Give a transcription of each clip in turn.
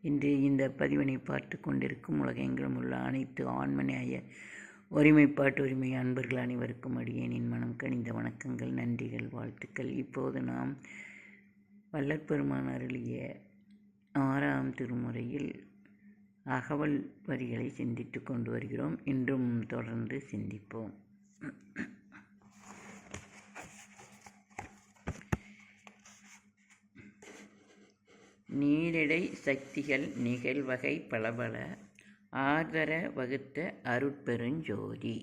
இன்று இந்த பதிவினை பார்த்து கொண்டிருக்கும் உலகெங்கிலும் உள்ள அனைத்து ஆண்மநேய ஒருமைப்பாட்டு உரிமை அன்பர்கள் அனைவருக்கும் அடியேனின் மனம் கனிந்த வணக்கங்கள் நன்றிகள் வாழ்த்துக்கள். இப்போது நாம் வல்லற்பெருமான் அருளிய ஆறாம் திருமுறையில் அகவல் வரிகளை சிந்தித்து கொண்டு வருகிறோம். இன்றும் தொடர்ந்து சிந்திப்போம். நீரிடை சக்திகள் நிகழ்வகை பலபல ஆதர வகுத்த அருட்பெருஞ்சோதி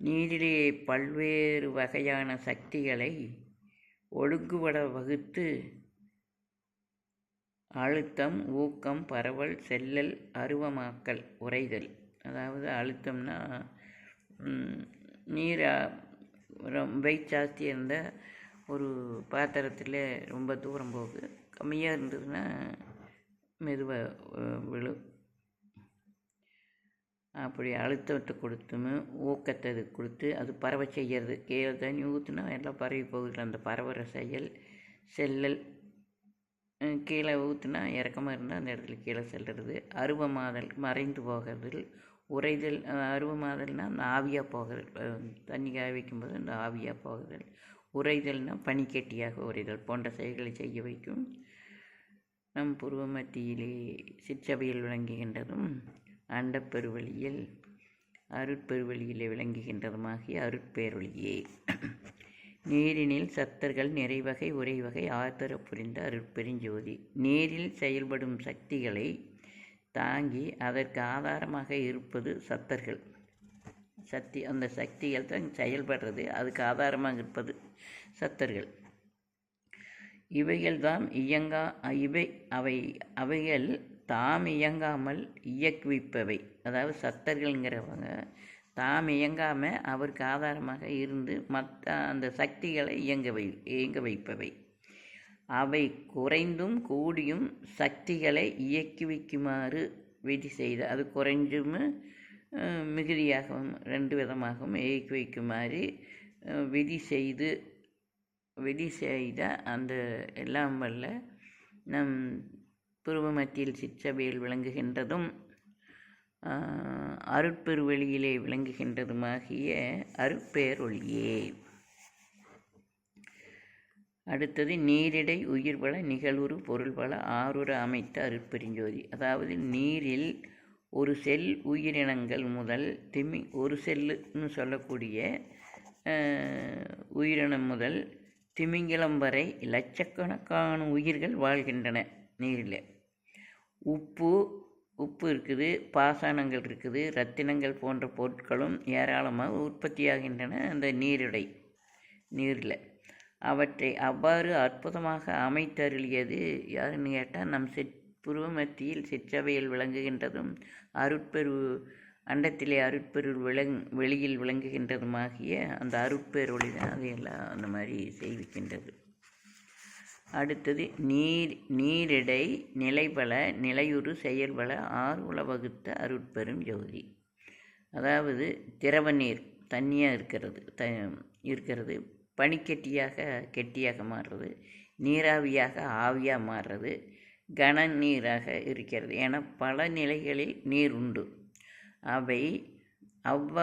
நீரிலே பல்வேறு வகையான சக்திகளை ஒழுங்குபட வகுத்து அழுத்தம் ஊக்கம் பரவல் செல்லல் அருவமாக்கல் உறைதல். அதாவது அழுத்தம்னா நீர் ரொம்ப ஜாஸ்தி இருந்தால் ஒரு பாத்திரத்தில் ரொம்ப தூரம் போகுது. கம்மியாக இருந்ததுன்னா மெதுவாக விழு. அப்படி அழுத்தத்தை கொடுத்துமே ஊக்கத்தை அது கொடுத்து அது பறவை செய்கிறது கீழே தண்ணி ஊற்றுனா எல்லாம் பரவி போகுது. அந்த பறவை செயல் செல்லல் கீழே ஊற்றுனா இறக்கமாக இருந்தால் அந்த இடத்துல கீழே செல்லுறது அருவமாதல் மறைந்து போகிறது உறைதல் அருவமாதல்னால் அந்த ஆவியாக போகிறது. தண்ணி காய வைக்கும்போது அந்த ஆவியாக போகிறது. உரைதல்னால் பனிக்கட்டியாக உரைதல் போன்ற செயல்களை செய்ய வைக்கும். நம் புருவ மத்தியிலே சிற்றவையில் விளங்குகின்றதும் அண்டப்பெருவழியில் அருட்பெருவழியிலே விளங்குகின்றதுமாகிய அருட்பேரொழியே. நீரினில் சத்தர்கள் நிறைவகை உரைவகை ஆதர புரிந்த அருட்பெருஞ்சோதி. நீரில் செயல்படும் சக்திகளை தாங்கி அதற்கு ஆதாரமாக இருப்பது சத்தர்கள். சக்தி அந்த சக்திகள் தான் செயல்படுறது அதுக்கு ஆதாரமாக இருப்பது சத்தர்கள். இவைகள்தான் இயங்கா இவை அவை அவைகள் தாம் இயங்காமல் இயக்குவிப்பவை. அதாவது சத்தர்கள்ங்கிறவங்க தாம் இயங்காமல் அவருக்கு ஆதாரமாக இருந்து மற்ற அந்த சக்திகளை இயங்க வை இயங்க வைப்பவை. அவை குறைந்தும் கூடியும் சக்திகளை இயக்கி வைக்குமாறு விதி செய்த அது குறைஞ்சும் மிகுதியாகவும் ரெண்டு விதமாகவும் இயக்கி வைக்குமாறு விதி செய்து விதி செய்த அந்த எல்லாம் வல்ல நம் புருவ மத்தியில் சிற்றவையில் விளங்குகின்றதும் அருட்பெருவெளியிலே விளங்குகின்றதுமாகிய அருட்பேரொழியே. அடுத்தது நீரிடை உயிர்வள நிகழ்வுறு பொருள்வள ஆறுற அமைத்த அருட்பெருஞ்சோதி. அதாவது நீரில் ஒரு செல் உயிரினங்கள் முதல் திமி ஒரு செல்லுன்னு சொல்லக்கூடிய உயிரினம் முதல் திமிங்கிலம் வரை லட்சக்கணக்கான உயிர்கள் வாழ்கின்றன நீரில். உப்பு உப்பு இருக்குது பாசனங்கள் இருக்குது ரத்தினங்கள் போன்ற பொருட்களும் ஏராளமாக உற்பத்தியாகின்றன அந்த நீரிடை நீரில். அவற்றை அவ்வாறு அற்புதமாக அமைத்தருளியது யாருன்னு கேட்டால் நம் சிற் புருவ மத்தியில் சிற்றவையில் விளங்குகின்றதும் அருட்பெரு அண்டத்திலே அருட்பெருள் விளங் வெளியில் விளங்குகின்றதுமாகிய அந்த அருட்பெருளி தான் அதையெல்லாம் அந்த மாதிரி செய்விக்கின்றது. அடுத்தது நீர் நீரிடை நிலைபல நிலையுறு செயல்பல ஆர்வல வகுத்த அருட்பெரும் ஜோதி. அதாவது திரவ நீர் தண்ணியாக இருக்கிறது த இருக்கிறது பனிக்கட்டியாக கெட்டியாக மாறுறது நீராவியாக ஆவியாக மாறுறது கன நீராக இருக்கிறது. என பல நிலைகளில் நீர் உண்டு. அவை அவ்வ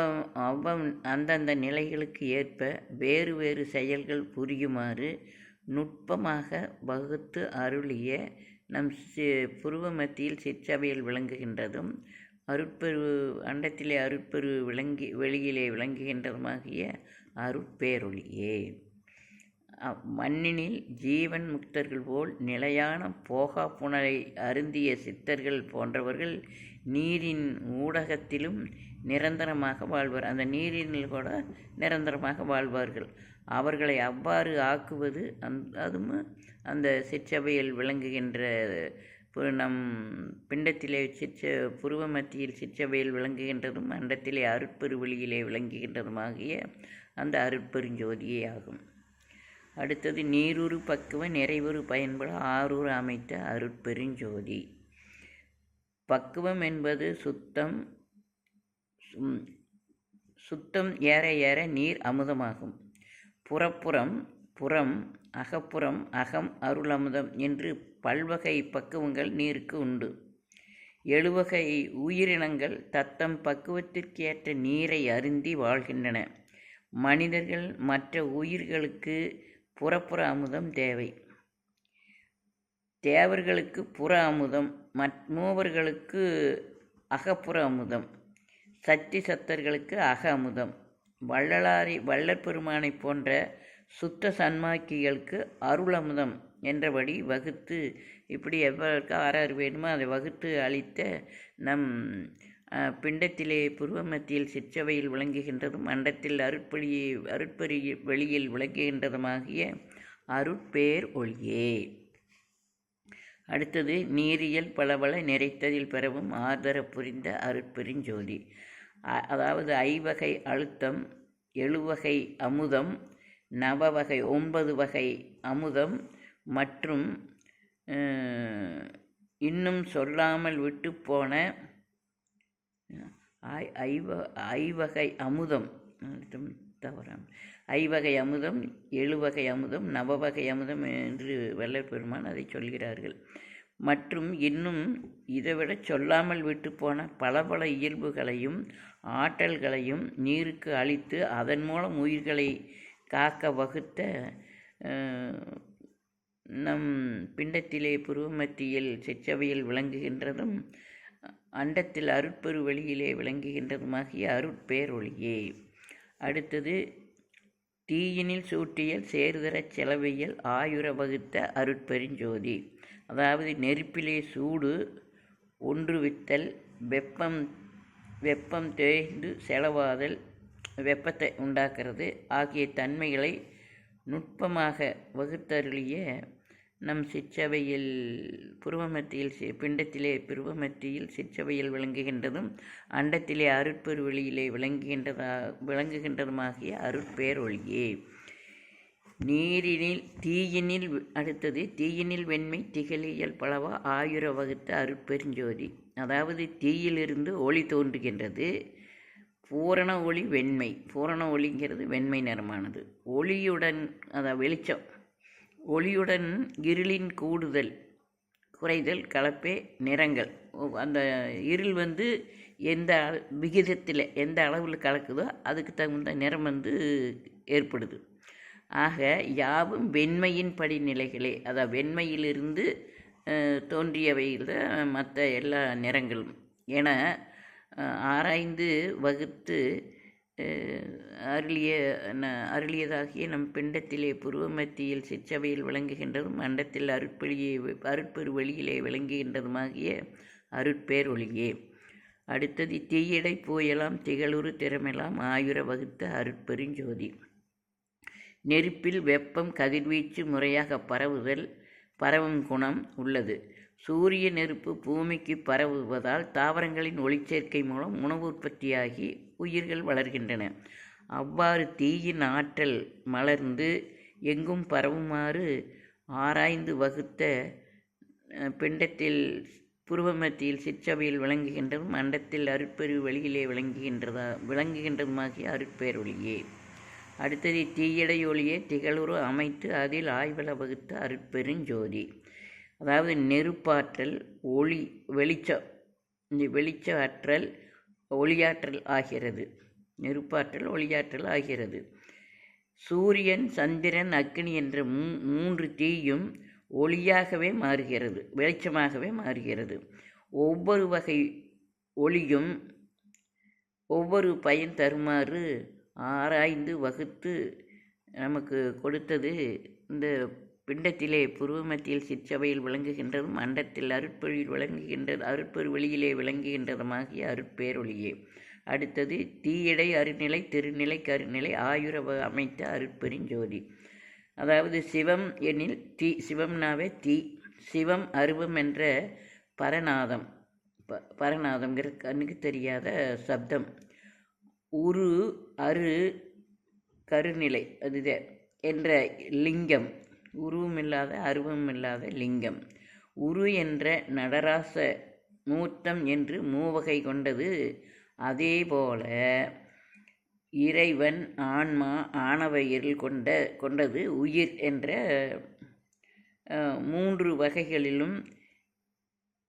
அவ்வ அந்தந்த நிலைகளுக்கு ஏற்ப வேறு வேறு செயல்கள் புரியுமாறு நுட்பமாக வகுத்து அருளிய நம் சி புருவ மத்தியில் சிற்றவையில் விளங்குகின்றதும் அருட்பெரு அண்டத்திலே அருட்பெரு விளங்கி வெளியிலே விளங்குகின்றதுமாகிய அருட்பேரொழியே. மண்ணினில் ஜீவன் முக்தர்கள் போல் நிலையான போகா புனலை அருந்திய சித்தர்கள் போன்றவர்கள் நீரின் ஊடகத்திலும் நிரந்தரமாக வாழ்வார். அந்த நீரினில் கூட நிரந்தரமாக வாழ்வார்கள். அவர்களை அவ்வாறு ஆக்குவது அந் அதுவும் அந்த சிற்றவையில் விளங்குகின்ற நம் பிண்டத்திலே சிற்ற புருவ மத்தியில் சிற்றவையில் விளங்குகின்றதும் அண்டத்திலே அருட்பெருவெளியிலே விளங்குகின்றதுமாகிய அந்த அருட்பெருஞ்சோதியே ஆகும். அடுத்தது நீருரு பக்குவ நிறைவுறு பயன்பட ஆரூர் அமைத்த அருட்பெருஞ்சோதி. பக்குவம் என்பது சுத்தம் சும்- சுத்தம் ஏற ஏற நீர் அமுதமாகும். புறப்புறம் புறம் அகப்புறம் அகம் அருள் அமுதம் என்று பல்வகை பக்குவங்கள் நீருக்கு உண்டு. எழுவகை உயிரினங்கள் தத்தம் பக்குவத்திற்கேற்ற நீரை அருந்தி வாழ்கின்றன. மனிதர்கள் மற்ற உயிர்களுக்கு புறப்புற அமுதம் தேவை. தேவர்களுக்கு புற அமுதம் மற் மூவர்களுக்கு அகப்புற அமுதம் சக்தி சத்தர்களுக்கு அக அமுதம் வள்ளலாரி வள்ளற்பெருமானை போன்ற சுத்த சன்மாக்கிகளுக்கு அருள் அமுதம் என்றபடி வகுத்து இப்படி எவ்வளவுக்கு ஆறாறு வேணுமோ அதை வகுத்து அளித்த நம் பிண்டத்திலே புருவ மத்தியில் சிற்றவையில் விளங்குகின்றதும் மண்டத்தில் அருட்பொழி அருட்பெரி வெளியில் விளங்குகின்றதுமாகிய அருட்பேர் ஒளியே. அடுத்தது நீரியல் பலபல நிறைத்ததில் பெறவும் ஆதர புரிந்த அருட்பெருஞ்சோதி அதாவது ஐவகை அழுத்தம் எழுவகை அமுதம் நவவகை ஒன்பது வகை அமுதம் மற்றும் இன்னும் சொல்லாமல் விட்டு போன ஐவ ஐவகை அமுதம். தவறாம். ஐவகை அமுதம் எழுவகை அமுதம் நவவகை அமுதம் என்று வள்ளல் அதை சொல்கிறார்கள். மற்றும் இன்னும் இதைவிட சொல்லாமல் விட்டு போன பல பல இயல்புகளையும் ஆற்றல்களையும் நீருக்கு அளித்து அதன் மூலம் உயிர்களை காக்க வகுத்த நம் பிண்டத்திலே புருவமத்தியில் செச்சவையில் விளங்குகின்றதும் அண்டத்தில் அருட்பெரு வெளியிலே விளங்குகின்றதுமாகிய அருட்பேரொழியே. அடுத்தது தீயினில் சூட்டியல் சேர்தரச் செலவியல் ஆயுர வகுத்த அருட்பெருஞ்சோதி. அதாவது நெருப்பிலே சூடு ஒன்றுவித்தல் வெப்பம் வெப்பம் தேய்ந்து செலவாதல் வெப்பத்தை உண்டாக்குறது ஆகிய தன்மைகளை நுட்பமாக வகுத்தருளிய நம் சிற்றவையில் புருவமத்தியில் பிண்டத்திலே புருவமத்தியில் சிற்றவையில் விளங்குகின்றதும் அண்டத்திலே அருட்பெரு வெளியிலே விளங்குகின்றதா விளங்குகின்றதுமாகிய அருட்பேர் ஒளியே. நீரினில் தீயினில் அடுத்தது தீயினில் வெண்மை திகழியல் பலவா ஆயுர வகுத்த அருட்பெருஞ்சோதி. அதாவது தீயிலிருந்து ஒளி தோன்றுகின்றது. பூரண ஒளி வெண்மை. பூரண ஒளிங்கிறது வெண்மை நிறமானது. ஒளியுடன் அதாவது வெளிச்சம். ஒளியுடன் இருளின் கூடுதல் குறைதல் கலப்பே நிறங்கள். அந்த இருள் வந்து எந்த அள- விகிதத்தில் எந்த அளவில் கலக்குதோ அதுக்கு தகுந்த நிறம் வந்து ஏற்படுது. ஆக யாவும் வெண்மையின் படிநிலைகளே அதாவது வெண்மையிலிருந்து தோன்றியவையில் மற்ற எல்லா நிறங்களும். என ஆராய்ந்து வகுத்து அருளிய ந- அருளியதாகிய நம் பிண்டத்திலே புருவமத்தியில் சிற்றவையில் விளங்குகின்றதும் அண்டத்தில் அருட்பெளியே அருட்பெரு வெளியிலே விளங்குகின்றதுமாகிய அருட்பேர் ஒளியே. அடுத்தது தீயடை பூயலாம் திகழுறு திறமெல்லாம் ஆயுர வகுத்த அருட்பெருஞ்சோதி நெருப்பில் வெப்பம் கதிர்வீச்சு முறையாக பரவுதல் பரவும் குணம் உள்ளது. சூரிய நெருப்பு பூமிக்கு பரவுவதால் தாவரங்களின் ஒளிச்சேர்க்கை மூலம் உணவு உற்பத்தியாகி உயிர்கள் வளர்கின்றன. அவ்வாறு தீயின் ஆற்றல் மலர்ந்து எங்கும் பரவுமாறு ஆராய்ந்து வகுத்த பிண்டத்தில் புருவமத்தியில் சிற்றவையில் விளங்குகின்றதும் அண்டத்தில் அருட்பெரு வெளியிலே விளங்குகின்றதா விளங்குகின்றதுமாகிய அருட்பேரொழியே அடுத்தது தீயடை ஒளியே திகழுறு அமைத்து அதில் ஆய்வள வகுத்த அருட்பெருஞ்சோதி. அதாவது நெருப்பாற்றல் ஒளி வெளிச்சம் இந்த வெளிச்ச ஆற்றல் ஒளியாற்றல் ஆகிறது. நெருப்பாற்றல் ஒளியாற்றல் ஆகிறது. சூரியன் சந்திரன் அக்னி என்ற மூ மூன்று தீயும் ஒளியாகவே மாறுகிறது வெளிச்சமாகவே மாறுகிறது. ஒவ்வொரு வகை ஒளியும் ஒவ்வொரு பயன் தருமாறு ஆராய்ந்து வகுத்து நமக்கு கொடுத்தது இந்த பிண்டத்திலே புருவமத்தியில் சிற்றவையில் விளங்குகின்றதும் அண்டத்தில் அருட்பொழியில் விளங்குகின்றது அருட்பொரு வெளியிலே விளங்குகின்றதுமாகிய அருட்பேரொழியே. அடுத்தது தீயடை அருநிலை திருநிலை கருநிலை ஆயுரவ அமைத்த அருட்பெருஞ்சோதி. அதாவது சிவம் எனில் தீ சிவம்னாவே தீ சிவம் அருவம் என்ற பரநாதம் ப பரநாதம்ங்கிற கண்ணுக்கு தெரியாத சப்தம். உரு அரு கருநிலை அதுதே என்ற லிங்கம். உருவமில்லாத அருவமில்லாத லிங்கம். உரு என்ற நடராச மூர்த்தம் என்று மூவகை கொண்டது. அதேபோல இறைவன் ஆன்மா ஆணவயிரில் கொண்ட கொண்டது. உயிர் என்ற மூன்று வகைகளிலும்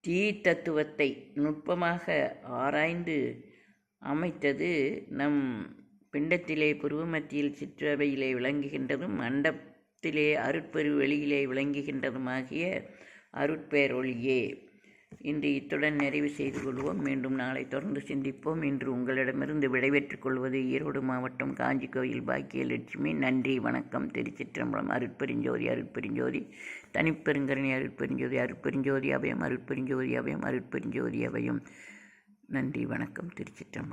தீ தத்துவத்தை நுட்பமாக ஆராய்ந்து அமைத்தது நம் பிண்டத்திலே புருவமத்தியில் சிற்றவையிலே விளங்குகின்றதும் மண்டபத்திலே அருட்பெரு வெளியிலே விளங்குகின்றதுமாகிய அருட்பேரொழியே. இன்று இத்துடன் நிறைவு செய்து கொள்வோம். மீண்டும் நாளை தொடர்ந்து சிந்திப்போம். இன்று உங்களிடமிருந்து விடைபெற்றுக் கொள்வது ஈரோடு மாவட்டம் காஞ்சி கோயில் பாக்கிய லட்சுமி நன்றி வணக்கம். திருச்சிற்றம்பலம் அருட்பெருஞ்சோதி அருட்பெருஞ்சோதி. தனிப்பெருங்கரணி அருட்பெருஞ்சோதி அருட்பெருஞ்சோதி அபயம் அருட்பெருஞ்சோதி அபயம் அருட்பெருஞ்சோதி அபயம். நன்றி வணக்கம். திருச்சிற்றம்பலம்.